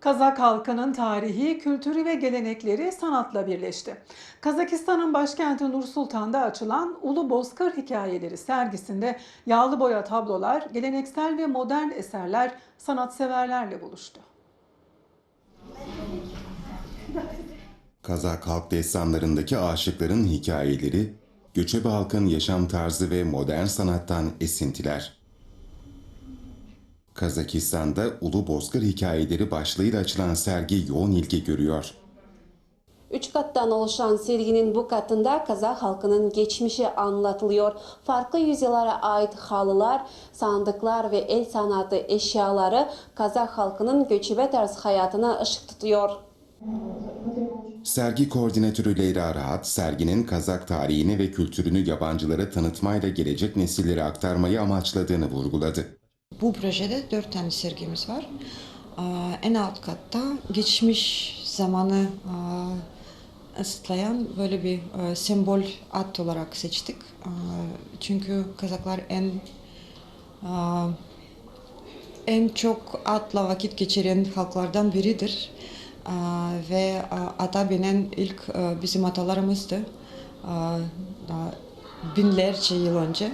Kazak halkının tarihi, kültürü ve gelenekleri sanatla birleşti. Kazakistan'ın başkenti Nur Sultan'da açılan Ulu Bozkır Hikayeleri sergisinde yağlı boya tablolar, geleneksel ve modern eserler sanatseverlerle buluştu. Kazak halk destanlarındaki aşıkların hikayeleri, göçebe halkın yaşam tarzı ve modern sanattan esintiler. Kazakistan'da Ulu Bozkır Hikayeleri başlığıyla açılan sergi yoğun ilgi görüyor. Üç kattan oluşan serginin bu katında Kazak halkının geçmişi anlatılıyor. Farklı yüzyıllara ait halılar, sandıklar ve el sanatı eşyaları Kazak halkının göçebe tarz hayatına ışık tutuyor. Sergi koordinatörü Leyla Rahat, serginin Kazak tarihini ve kültürünü yabancılara tanıtmayla gelecek nesillere aktarmayı amaçladığını vurguladı. Bu projede dört tane sergimiz var. En alt katta geçmiş zamanı ısıtlayan böyle bir sembol at olarak seçtik. Çünkü Kazaklar en en çok atla vakit geçiren halklardan biridir. Ve ata binen ilk bizim atalarımızdı. Binlerce yıl önce.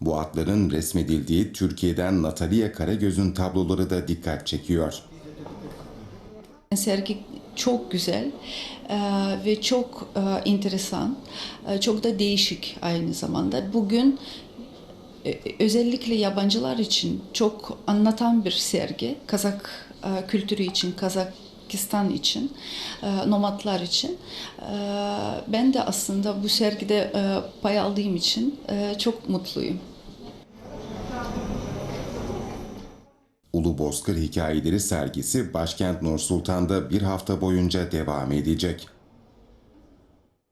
Bu atların resmedildiği Türkiye'den Natalia Karagöz'ün tabloları da dikkat çekiyor. Sergi çok güzel eee, ve çok eee, enteresan, eee, çok da değişik aynı zamanda. Bugün e, özellikle yabancılar için çok anlatan bir sergi. Kazak kültürü için, Kazakistan için, eee, nomadlar için. Eee, Ben de aslında bu sergide eee, pay aldığım için çok mutluyum. Ulu Bozkır Hikayeleri sergisi başkent Nur Sultan'da bir hafta boyunca devam edecek.